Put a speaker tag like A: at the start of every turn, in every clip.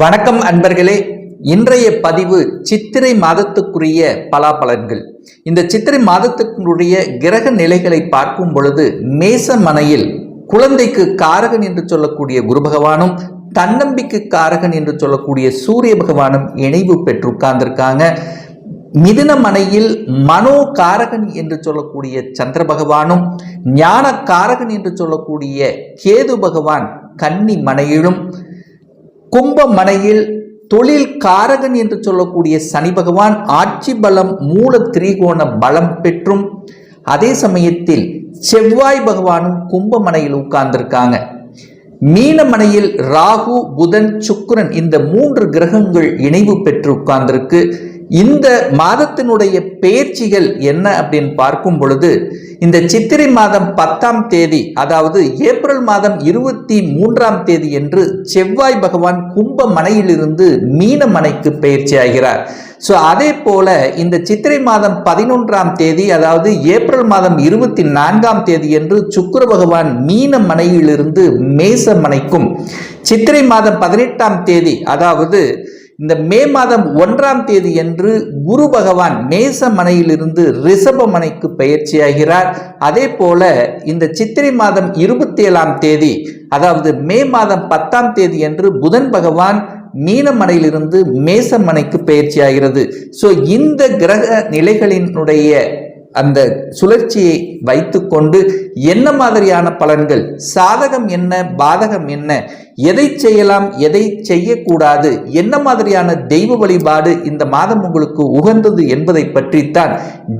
A: வணக்கம் அன்பர்களே. இன்றைய பதிவு சித்திரை மாதத்துக்குரிய பலாபலன்கள். இந்த சித்திரை மாதத்துக்குரிய கிரக நிலைகளை பார்க்கும் பொழுது மேச மனையில் குழந்தைக்கு காரகன் என்று சொல்லக்கூடிய குரு பகவானும் தன்னம்பிக்கை காரகன் என்று சொல்லக்கூடிய சூரிய பகவானும் இணைவு பெற்று உட்கார்ந்திருக்காங்க. மிதுன மனையில் மனோ காரகன் என்று சொல்லக்கூடிய சந்திர பகவானும் ஞான காரகன் என்று சொல்லக்கூடிய கேது பகவான் கன்னி மனையிலும் கும்பமனையில் தொழில் காரகன் என்று சொல்லக்கூடிய சனி பகவான் ஆட்சி பலம் மூல திரிகோண பலம் பெற்றும். அதே சமயத்தில் செவ்வாய் பகவானும் கும்பமனையில் உட்கார்ந்திருக்காங்க. மீனமனையில் ராகு புதன் சுக்கரன் இந்த மூன்று கிரகங்கள் இணைவு பெற்று உட்கார்ந்திருக்கு. இந்த மாதத்தினுடைய பெயர்ச்சிகள் என்ன அப்படின்னு பார்க்கும் பொழுது இந்த சித்திரை மாதம் பத்தாம் தேதி அதாவது ஏப்ரல் மாதம் இருபத்தி மூன்றாம் தேதி என்று செவ்வாய் பகவான் கும்ப மனையிலிருந்து மீன மனைக்கு பயிற்சி ஆகிறார் ஸோ அதே போல இந்த சித்திரை மாதம் பதினொன்றாம் தேதி அதாவது ஏப்ரல் மாதம் இருபத்தி நான்காம் தேதி என்று சுக்கர பகவான் மீன மனையிலிருந்து மேச மனைக்கும் சித்திரை மாதம் பதினெட்டாம் தேதி அதாவது இந்த மே மாதம் ஒன்றாம் தேதி என்று குரு பகவான் மேச மனையிலிருந்து ரிஷப மனைக்கு பயிற்சியாகிறார் அதே போல இந்த சித்திரை மாதம் இருபத்தி ஏழாம் தேதி அதாவது மே மாதம் பத்தாம் தேதி என்று புதன் பகவான் மீனமனையிலிருந்து மேசமனைக்கு பயிற்சியாகிறது ஸோ இந்த கிரக நிலைகளினுடைய அந்த சுழற்சியை வைத்துக்கொண்டு என்ன மாதிரியான பலன்கள்? சாதகம் என்ன? பாதகம் என்ன? எதை செய்யலாம் எதை செய்யக்கூடாது என்ன மாதிரியான தெய்வ வழிபாடு இந்த மாதம் உங்களுக்கு உகந்தது என்பதை பற்றித்தான்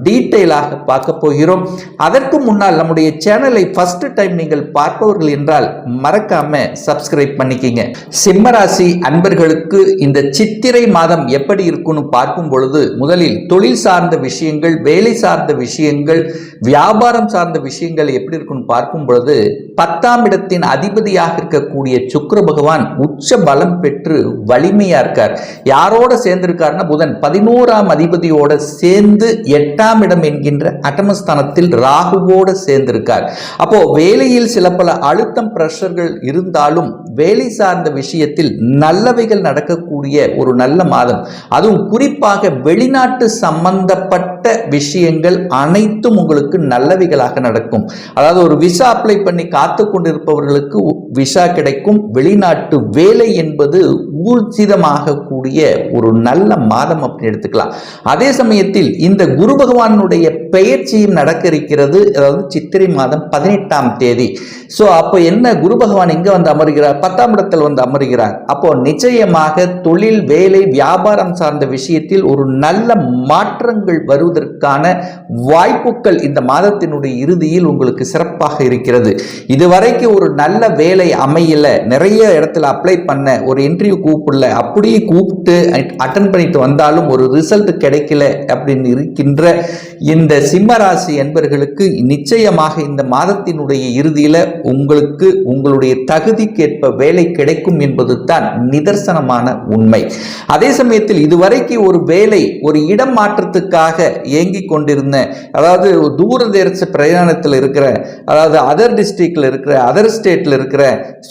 A: டீட்டெயிலாக பார்க்க போகிறோம். அதற்கு முன்னால் நம்முடைய சேனலை ஃபர்ஸ்ட் டைம் நீங்கள் பார்ப்பவர்கள் என்றால் மறக்காம சப்ஸ்கிரைப் பண்ணிக்கிங்க. சிம்மராசி அன்பர்களுக்கு இந்த சித்திரை மாதம் எப்படி இருக்குன்னு பார்க்கும் பொழுது முதலில் தொழில் சார்ந்த விஷயங்கள் வேலை சார்ந்த விஷயங்கள் வியாபாரம் சார்ந்த விஷயங்கள் எப்படி இருக்குன்னு பார்க்கும் பொழுது பத்தாம் இடத்தின் அதிபதியாக இருக்கக்கூடிய சுக்கர பகவான் உச்ச பலம் பெற்று வலிமையா இருக்கார். யாரோட சேர்ந்திருக்காருன்னா புதன். பதினோராம் அதிபதியோட சேர்ந்து எட்டாம் இடம் என்கின்ற அட்டமஸ்தானத்தில் ராகுவோட சேர்ந்திருக்கார். அப்போ வேலையில் சில பல அழுத்தம் பிரஷர்கள் இருந்தாலும் வேலை சார்ந்த விஷயத்தில் நல்லவைகள் நடக்கக்கூடிய ஒரு நல்ல மாதம். அதுவும் குறிப்பாக வெளிநாட்டு சம்பந்தப்பட்ட விஷயங்கள் அனைத்தும் உங்களுக்கு நல்லவைகளாக நடக்கும். அதாவது ஒரு விசா அப்ளை பண்ணி காத்து கொண்டிருப்பவர்களுக்கு விசா கிடைக்கும் வெளிநாட்டு வேலை என்பது ஊர்ஜிதமாக கூடிய ஒரு நல்ல மாதம் அப்படின்னு எடுத்துக்கலாம். அதே சமயத்தில் இந்த குரு பகவானுடைய பெயர்ச்சியும் நடக்க இருக்கிறது அதாவது சித்திரை மாதம் பதினெட்டாம் தேதி. ஸோ அப்போ என்ன? குரு பகவான் எங்க வந்து அமர்கிறார்? பத்தாம் இடத்தில் வந்து அமர்கிறார். அப்போ நிச்சயமாக தொழில் வேலை வியாபாரம் சார்ந்த விஷயத்தில் ஒரு நல்ல மாற்றங்கள் வருவதற்கான வாய்ப்புகள் இந்த மாதத்தினுடைய இறுதியில் உங்களுக்கு சிறப்பாக இருக்கிறது. இதுவரைக்கும் ஒரு நல்ல வேலை அமையல. நிறைய இடத்துல அப்ளை பண்ண ஒரு இன்டர்வியூ கூப்பிடல அப்படியே கூப்பிட்டு அட்டன் பண்ணிட்டு வந்தாலும் ஒரு ரிசல்ட் கிடைக்கல அப்படின்னு இருக்கின்ற இந்த சிம்மராசி என்பர்களுக்கு நிச்சயமாக இந்த மாதத்தினுடைய இறுதியில் உங்களுக்கு உங்களுடைய தகுதிக்கேற்ப வேலை கிடைக்கும் என்பது தான் நிதர்சனமான உண்மை. அதே சமயத்தில் இதுவரைக்கும் ஒரு வேலை ஒரு இடம் மாற்றத்துக்காக இயங்கி கொண்டிருந்த அதாவது தூர தேச பிரயாணத்தில் இருக்கிற அதாவது அதர் டிஸ்ட்ரிக்ட்ல இருக்கிற அதர் ஸ்டேட்ல இருக்கிற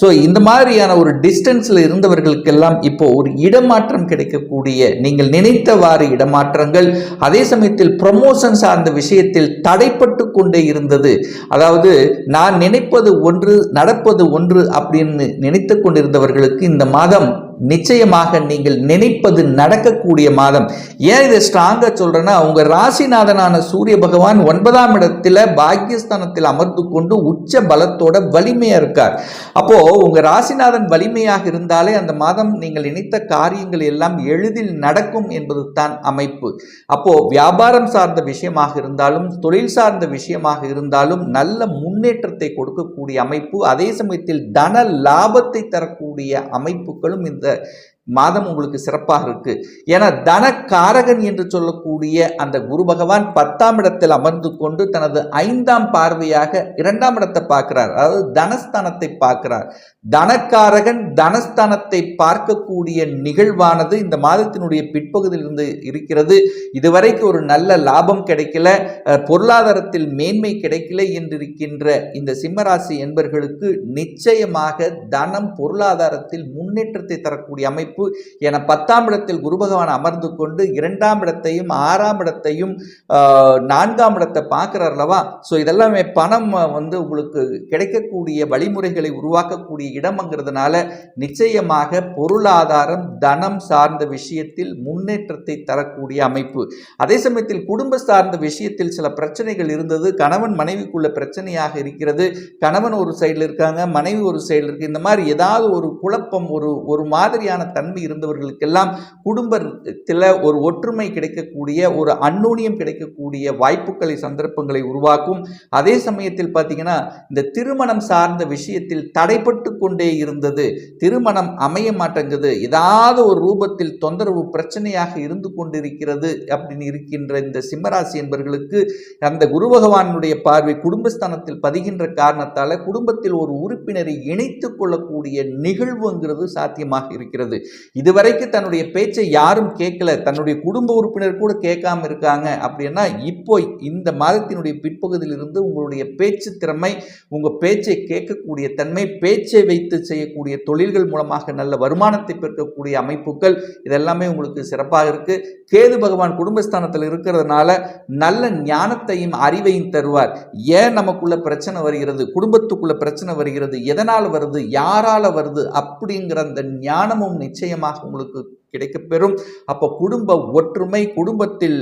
A: ஸோ இந்த மாதிரி மாதிரியான ஒரு டிஸ்டன்ஸ்ல இருந்தவர்களுக்கெல்லாம் இப்போ ஒரு இடமாற்றம் கிடைக்கக்கூடிய நீங்கள் நினைத்தவாறு இடமாற்றங்கள் அதே சமயத்தில் ப்ரமோஷன் சார்ந்த விஷயத்தில் தடைப்பட்டு கொண்டே இருந்தது. அதாவது நான் நினைப்பது ஒன்று நடப்பது ஒன்று அப்படின்னு நினைத்து கொண்டிருந்தவர்களுக்கு இந்த மாதம் நிச்சயமாக நீங்கள் நினைப்பது நடக்கக்கூடிய மாதம். ஏன் இதை ஸ்ட்ராங்காக சொல்கிறேன்னா உங்க ராசிநாதனான சூரிய பகவான் ஒன்பதாம் இடத்துல பாக்கியஸ்தானத்தில் அமர்ந்து கொண்டு உச்ச பலத்தோட வலிமையாக இருக்கார். அப்போ உங்க ராசிநாதன் வலிமையாக இருந்தாலே அந்த மாதம் நீங்கள் நினைத்த காரியங்கள் எல்லாம் எளிதில் நடக்கும் என்பது தான் அமைப்பு. அப்போ வியாபாரம் சார்ந்த விஷயமாக இருந்தாலும் தொழில் சார்ந்த விஷயமாக இருந்தாலும் நல்ல முன்னேற்றத்தை கொடுக்கக்கூடிய அமைப்பு அதே சமயத்தில் தன லாபத்தை தரக்கூடிய அமைப்புகளும் இந்த இந்த மாதம் உங்களுக்கு சிறப்பாக இருக்கு. ஏன்னா தனக்காரகன் என்று சொல்லக்கூடிய அந்த குரு பகவான் பத்தாம் இடத்தில் அமர்ந்து கொண்டு தனது ஐந்தாம் பார்வையாக இரண்டாம் இடத்தை பார்க்கிறார். அதாவது தனஸ்தானத்தை பார்க்கிறார். தனக்காரகன் தனஸ்தானத்தை பார்க்கக்கூடிய நிகழ்வானது இந்த மாதத்தினுடைய பிற்பகுதியில் இருந்து இருக்கிறது. இதுவரைக்கும் ஒரு நல்ல லாபம் கிடைக்கல. பொருளாதாரத்தில் மேன்மை கிடைக்கல என்றிருக்கின்ற இந்த சிம்மராசி என்பர்களுக்கு நிச்சயமாக தனம் பொருளாதாரத்தில் முன்னேற்றத்தை தரக்கூடிய அமைப்பு அமைப்பு என பத்தாம் இடத்தில் குரு பகவான் அமர்ந்து கொண்டு இரண்டாம் இடத்தையும் ஆறாம் இடத்தையும் நான்காம் இடத்தை பார்க்குறார் அல்லவா? ஸோ இதெல்லாமே பணம் வந்து உங்களுக்கு கிடைக்கக்கூடிய வழிமுறைகளை உருவாக்கக்கூடிய இடம்ங்கிறதுனால நிச்சயமாக பொருளாதாரம் தனம் சார்ந்த விஷயத்தில் முன்னேற்றத்தை தரக்கூடிய அமைப்பு. அதே சமயத்தில் குடும்ப சார்ந்த விஷயத்தில் சில பிரச்சனைகள் இருந்தது. கணவன் மனைவிக்குள்ள பிரச்சனையாக இருக்கிறது. கணவன் ஒரு சைடில் இருக்காங்க மனைவி ஒரு சைடில் இருக்கு. இந்த மாதிரி ஏதாவது ஒரு குழப்பம் ஒரு ஒரு மாதிரியான தன்மை இருந்தவர்களுக்கெல்லாம் குடும்பத்தில் ஒரு ஒற்றுமை கிடைக்கக்கூடிய ஒரு அந்நூனியம் கிடைக்கக்கூடிய வாய்ப்புகளை சந்தர்ப்பங்களை உருவாக்கும். அதே சமயத்தில் பார்த்தீங்கன்னா இந்த திருமணம் சார்ந்த விஷயத்தில் தடைப்பட்டு கொண்டே இருந்தது. திருமணம் அமைய மாட்டேங்குது. ஏதாவது ஒரு ரூபத்தில் தொந்தரவு பிரச்சனையாக இருந்து கொண்டிருக்கிறது அப்படின்னு இருக்கின்ற இந்த சிம்மராசி என்பவர்களுக்கு அந்த குரு பகவானுடைய பார்வை குடும்பஸ்தானத்தில் பதிகின்ற காரணத்தால் குடும்பத்தில் ஒரு உறுப்பினரை இணைத்து கொள்ளக்கூடிய நிகழ்வுங்கிறது சாத்தியமாக இருக்கிறது. இதுவரைக்கும் தன்னுடைய பேச்சை யாரும் கேட்கல. தன்னுடைய குடும்ப உறுப்பினர் கூட கேட்காம இருக்காங்க. அப்படின்னா இப்போ இந்த மாதத்தினுடைய பிற்பகுதியிலிருந்து உங்களுடைய பேச்சு திறமை உங்க பேச்சை கேட்கக்கூடிய தன்மை பேச்சை வைத்து செய்யக்கூடிய தொழில்கள் மூலமாக நல்ல வருமானத்தை பெருக்கக்கூடிய அமைப்புகள் இதெல்லாமே உங்களுக்கு சிறப்பாக இருக்கு. கேது பகவான் குடும்பஸ்தானத்தில் இருக்கிறதுனால நல்ல ஞானத்தையும் அறிவையும் தருவார். ஏன் நமக்குள்ள பிரச்சனை வருகிறது? குடும்பத்துக்குள்ள பிரச்சனை வருகிறது. எதனால் வருது? யாரால வருது? அப்படிங்கிற அந்த ஞானமும் நிச்சயம் நிச்சயமாக உங்களுக்கு கிடைக்கப்பெறும் அப்போ குடும்ப ஒற்றுமை குடும்பத்தில்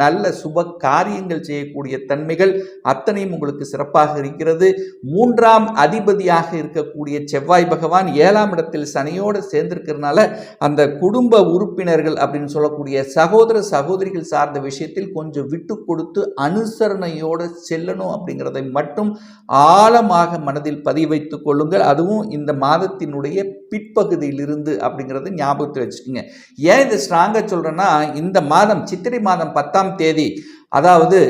A: நல்ல சுப காரியங்கள் செய்யக்கூடிய தன்மைகள் அத்தனையும் உங்களுக்கு சிறப்பாக இருக்கிறது. மூன்றாம் அதிபதியாக இருக்கக்கூடிய செவ்வாய் பகவான் ஏழாம் இடத்தில் சனியோடு சேர்ந்திருக்கிறதுனால அந்த குடும்ப உறுப்பினர்கள் அப்படின்னு சொல்லக்கூடிய சகோதர சகோதரிகள் சார்ந்த விஷயத்தில் கொஞ்சம் விட்டு கொடுத்து அனுசரணையோடு செல்லணும் அப்படிங்கிறதை மட்டும் ஆழமாக மனதில் பதிவைத்துக் கொள்ளுங்கள். அதுவும் இந்த மாதத்தினுடைய பிற்பகுதியிலிருந்து அப்படிங்கிறத ஞாபகத்தில் வச்சுக்கோங்க. ஏன் இது ஸ்ட்ராங்காக சொல்கிறேன்னா இந்த மாதம் சித்திரை மாதம் பத்தாம் தேதி அதாவது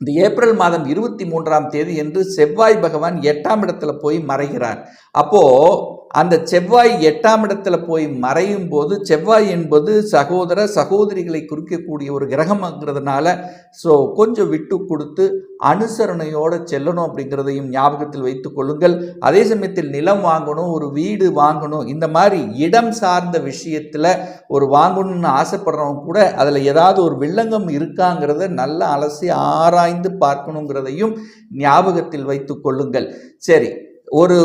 A: இந்த ஏப்ரல் மாதம் இருபத்தி மூன்றாம் தேதி என்று செவ்வாய் பகவான் எட்டாம் இடத்துல போய் மறைகிறார். அப்போ அந்த செவ்வாய் எட்டாம் இடத்துல போய் மறையும் போது செவ்வாய் என்பது சகோதர சகோதரிகளை குறிக்கக்கூடிய ஒரு கிரகம்ங்கிறதுனால ஸோ கொஞ்சம் விட்டு கொடுத்து அனுசரணையோடு செல்லணும் அப்படிங்கிறதையும் ஞாபகத்தில் வைத்து கொள்ளுங்கள். அதே சமயத்தில் நிலம் வாங்கணும் ஒரு வீடு வாங்கணும் இந்த மாதிரி இடம் சார்ந்த விஷயத்தில் ஒரு வாங்கணும்னு ஆசைப்படுறவங்க கூட அதில் ஏதாவது ஒரு வில்லங்கம் இருக்காங்கிறத நல்லா அலசி ஆராய்ந்து பார்க்கணுங்கிறதையும் ஞாபகத்தில் வைத்து கொள்ளுங்கள். சரி ஒரு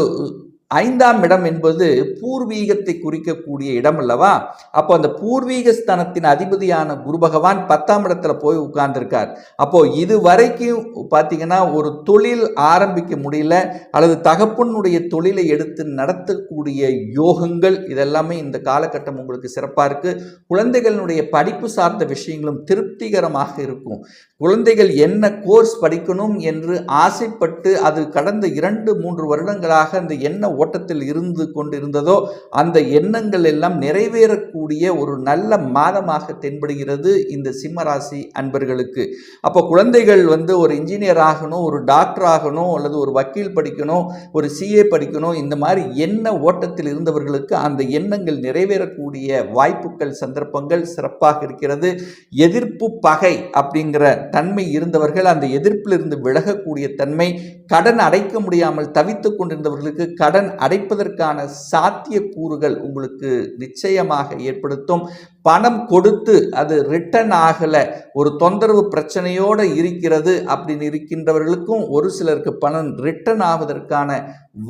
A: ஐந்தாம் இடம் என்பது பூர்வீகத்தை குறிக்கக்கூடிய இடம் அல்லவா? அப்போ அந்த பூர்வீக ஸ்தானத்தின் அதிபதியான குரு பகவான் பத்தாம் இடத்துல போய் உட்கார்ந்துருக்கார். அப்போ இது வரைக்கும் பார்த்தீங்கன்னா ஒரு தொழில் ஆரம்பிக்க முடியல அல்லது தகப்பனுடைய தொழிலை எடுத்து நடத்தக்கூடிய யோகங்கள் இதெல்லாமே இந்த காலகட்டம் உங்களுக்கு சிறப்பாக இருக்குது குழந்தைகளுடைய படிப்பு சார்ந்த விஷயங்களும் திருப்திகரமாக இருக்கும். குழந்தைகள் என்ன கோர்ஸ் படிக்கணும் என்று ஆசைப்பட்டு அது கடந்த இரண்டு மூன்று வருடங்களாக அந்த என்ன ஓட்டத்தில் இருந்து கொண்டிருந்ததோ அந்த எண்ணங்கள் எல்லாம் நிறைவேறக்கூடிய ஒரு நல்ல மாதமாக தென்படுகிறது இந்த சிம்மராசி அன்பர்களுக்கு. அப்போ குழந்தைகள் வந்து ஒரு இன்ஜினியர் ஆகணும் ஒரு டாக்டர் ஆகணும் அல்லது ஒரு வக்கீல் படிக்கணும் ஒரு சிஏ படிக்கணும் இந்த மாதிரி எண்ண ஓட்டத்தில் இருந்தவர்களுக்கு அந்த எண்ணங்கள் நிறைவேறக்கூடிய வாய்ப்புகள் சந்தர்ப்பங்கள் சிறப்பாக இருக்கிறது. எதிர்ப்பு பகை அப்படிங்கிற தன்மை இருந்தவர்கள் அந்த எதிர்ப்பிலிருந்து விலகக்கூடிய தன்மை கடன் அடைக்க முடியாமல் தவித்து கொண்டிருந்தவர்களுக்கு கடன் அடைப்பதற்கான சாத்தியக்கூறுகள் உங்களுக்கு நிச்சயமாக ஏற்படுத்தும். பணம் கொடுத்து அது ரிட்டர்ன் ஆகலை ஒரு தொந்தரவு பிரச்சனையோடு இருக்கிறது அப்படின்னு இருக்கின்றவர்களுக்கும் ஒரு சிலருக்கு பணம் ரிட்டர்ன் ஆவதற்கான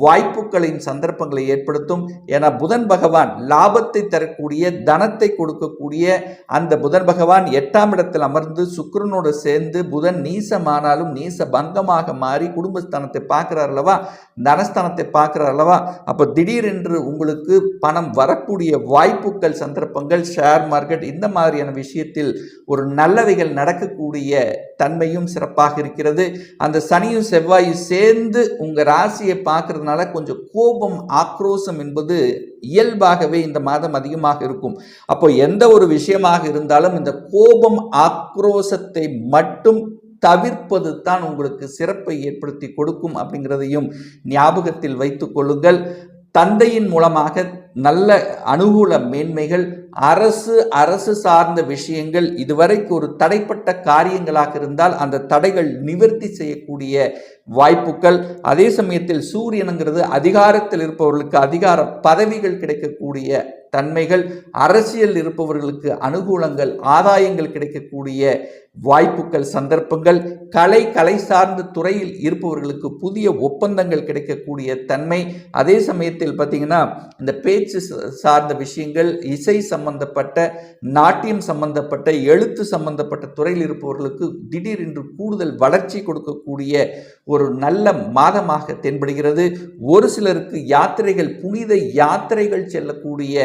A: வாய்ப்புகளின் சந்தர்ப்பங்களை ஏற்படுத்தும். என புதன் பகவான் லாபத்தை தரக்கூடிய தனத்தை கொடுக்கக்கூடிய அந்த புதன் பகவான் எட்டாம் இடத்தில் அமர்ந்து சுக்கரனோடு சேர்ந்து புதன் நீசமானாலும் நீச பங்கமாக மாறி குடும்பஸ்தானத்தை பார்க்குறார் அல்லவா? தனஸ்தானத்தை பார்க்குறார் அல்லவா? அப்போ திடீரென்று உங்களுக்கு பணம் வரக்கூடிய வாய்ப்புகள் சந்தர்ப்பங்கள் ஷேர் மார்க்கெட் இந்த மாதிரியான விஷயத்தில் ஒரு நல்லவைகள் நடக்கக்கூடிய தன்மையும் சிறப்பாக இருக்கிறது. அந்த சனியும் செவ்வாயும் சேர்ந்து உங்கள் ராசியை பார்க்கறதுனால கொஞ்சம் கோபம் ஆக்ரோஷம் என்பது இயல்பாகவே இந்த மாதம் அதிகமாக இருக்கும். அப்போ எந்த ஒரு விஷயமாக இருந்தாலும் இந்த கோபம் ஆக்ரோஷத்தை மட்டும் தவிர்ப்பது தான் உங்களுக்கு சிறப்பை ஏற்படுத்தி கொடுக்கும் அப்படிங்கிறதையும் ஞாபகத்தில் வைத்துக் கொள்ளுங்கள். தந்தையின் மூலமாக நல்ல அனுகூல மேன்மைகள் அரசு அரசு சார்ந்த விஷயங்கள் இதுவரைக்கு ஒரு தடைப்பட்ட காரியங்களாக இருந்தால் அந்த தடைகள் நிவர்த்தி செய்யக்கூடிய வாய்ப்புகள். அதே சமயத்தில் சூரியனுங்கிறது அதிகாரத்தில் இருப்பவர்களுக்கு அதிகார பதவிகள் கிடைக்கக்கூடிய தன்மைகள் அரசியல் இருப்பவர்களுக்கு அனுகூலங்கள் ஆதாயங்கள் கிடைக்கக்கூடிய வாய்ப்புகள் சந்தர்ப்பங்கள் கலை கலை சார்ந்த துறையில் இருப்பவர்களுக்கு புதிய ஒப்பந்தங்கள் கிடைக்கக்கூடிய தன்மை. அதே சமயத்தில் பார்த்தீங்கன்னா இந்த பேச்சு சார்ந்த விஷயங்கள் இசை சம்பந்தப்பட்ட நாட்டியம் சம்பந்தப்பட்ட எழுத்து சம்பந்தப்பட்ட துறையில் இருப்பவர்களுக்கு திடீரென்று கூடுதல் வளர்ச்சி கொடுக்கக்கூடிய ஒரு நல்ல மாதமாக தென்படுகிறது. ஒரு சிலருக்கு யாத்திரைகள் புனித யாத்திரைகள் செல்லக்கூடிய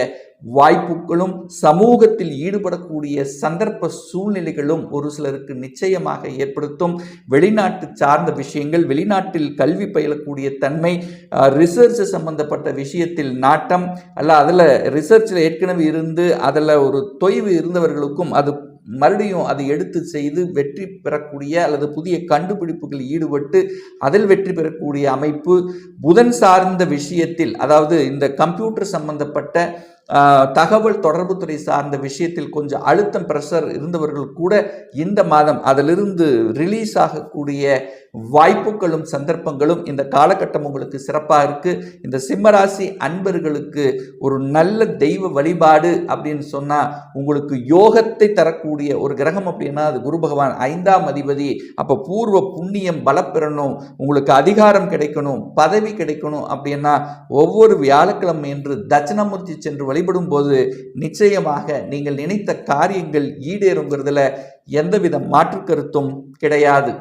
A: வாய்ப்புகளும் சமூகத்தில் ஈடுபடக்கூடிய சந்தர்ப்ப சூழ்நிலைகளும் ஒரு சிலருக்கு நிச்சயமாக ஏற்படுத்தும். வெளிநாட்டு சார்ந்த விஷயங்கள் வெளிநாட்டில் கல்வி பயிலக்கூடிய தன்மை ரிசர்ச் சம்பந்தப்பட்ட விஷயத்தில் நாட்டம் அல்ல அதில் ரிசர்ச்சில் ஏற்கனவே இருந்து அதில் ஒரு தொய்வு இருந்தவர்களுக்கும் அது மறுபடியும் அதை எடுத்து செய்து வெற்றி பெறக்கூடிய அல்லது புதிய கண்டுபிடிப்புகள் ஈடுபட்டு அதில் வெற்றி பெறக்கூடிய அமைப்பு புதன் சார்ந்த விஷயத்தில் அதாவது இந்த கம்ப்யூட்டர் சம்பந்தப்பட்ட தகவல் தொடர்புத்துறை சார்ந்த விஷயத்தில் கொஞ்சம் அழுத்தம் ப்ரெஷர் இருந்தவர்கள் கூட இந்த மாதம் அதிலிருந்து ரிலீஸ் ஆகக்கூடிய வாய்ப்புகளும் சந்தர்ப்பங்களும் இந்த காலகட்டம் உங்களுக்கு சிறப்பாக இருக்குது இந்த சிம்மராசி அன்பர்களுக்கு ஒரு நல்ல தெய்வ வழிபாடு அப்படின்னு சொன்னால் உங்களுக்கு யோகத்தை தரக்கூடிய ஒரு கிரகம் அப்படின்னா அது குரு பகவான் ஐந்தாம் அதிபதி. அப்போ பூர்வ புண்ணியம் பலப்பெறணும் உங்களுக்கு அதிகாரம் கிடைக்கணும் பதவி கிடைக்கணும் அப்படின்னா ஒவ்வொரு வியாழக்கிழமை என்று தட்சிணாமூர்த்தி சென்று வழிபடும் போது நிச்சயமாக நீங்கள் நினைத்த காரியங்கள் ஈடேறுங்கிறதுல எந்தவித மாற்று கருத்தும் கிடையாது.